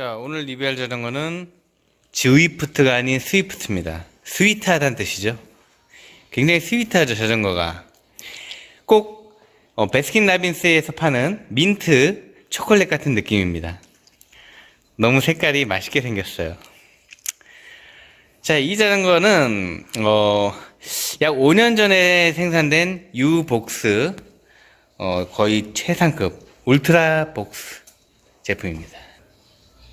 오늘 리뷰할 자전거는 지위프트가 아닌 스위프트입니다. 스위트하다는 뜻이죠. 굉장히 스위트하죠, 자전거가. 꼭 어, 베스킨 라빈스에서 파는 민트 초콜릿 같은 느낌입니다. 너무 색깔이 맛있게 생겼어요. 자, 이 자전거는 어, 약 5년 전에 생산된 유복스 어, 거의 최상급 울트라 복스 제품입니다.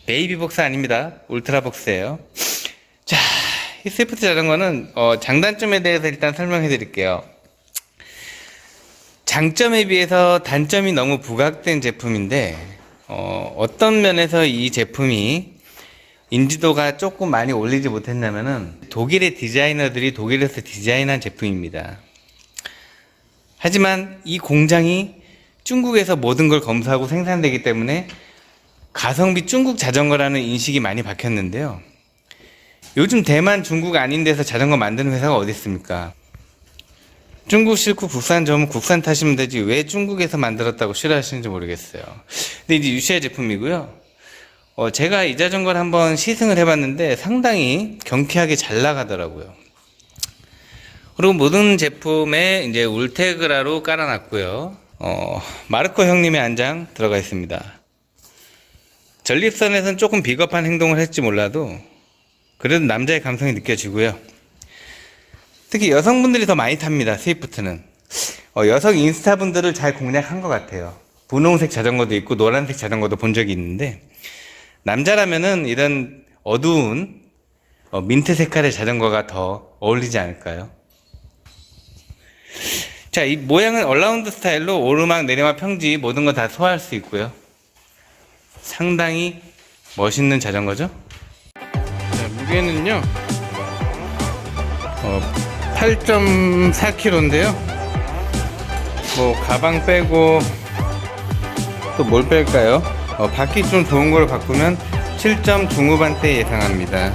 베이비 복스 아닙니다. 울트라 복스예요. 자, 이 스위프트 자전거는 어, 장단점에 대해서 일단 설명해 드릴게요. 장점에 비해서 단점이 너무 부각된 제품인데 어, 어떤 면에서 이 제품이 인지도가 조금 많이 올리지 못했냐면은 독일의 디자이너들이 독일에서 디자인한 제품입니다. 하지만 이 공장이 중국에서 모든 걸 검사하고 생산되기 때문에 가성비 중국 자전거라는 인식이 많이 박혔는데요. 요즘 대만, 중국 아닌 데서 자전거 만드는 회사가 어디 있습니까? 중국 싫고 국산 좋으면 국산 타시면 되지 왜 중국에서 만들었다고 싫어하시는지 모르겠어요. 근데 이제 유시아 제품이고요. 어, 제가 이 자전거를 한번 시승을 해봤는데 상당히 경쾌하게 잘 나가더라고요. 그리고 모든 제품에 이제 울테그라로 깔아놨고요. 어, 마르코 형님의 안장 들어가 있습니다. 전립선에선 조금 비겁한 행동을 했지 몰라도 그래도 남자의 감성이 느껴지고요. 특히 여성분들이 더 많이 탑니다. 스위프트는 어, 여성 인스타분들을 잘 공략한 것 같아요. 분홍색 자전거도 있고 노란색 자전거도 본 적이 있는데 남자라면은 이런 어두운 어, 민트 색깔의 자전거가 더 어울리지 않을까요? 자, 이 모양은 얼라운드 스타일로 오르막, 내리막, 평지 모든 거 다 소화할 수 있고요. 상당히 멋있는 자전거죠? 자, 무게는요, 어, 8.4kg인데요. 뭐, 가방 빼고, 또 뭘 뺄까요? 어, 바퀴 좀 좋은 걸 바꾸면 7점 중후반대 예상합니다.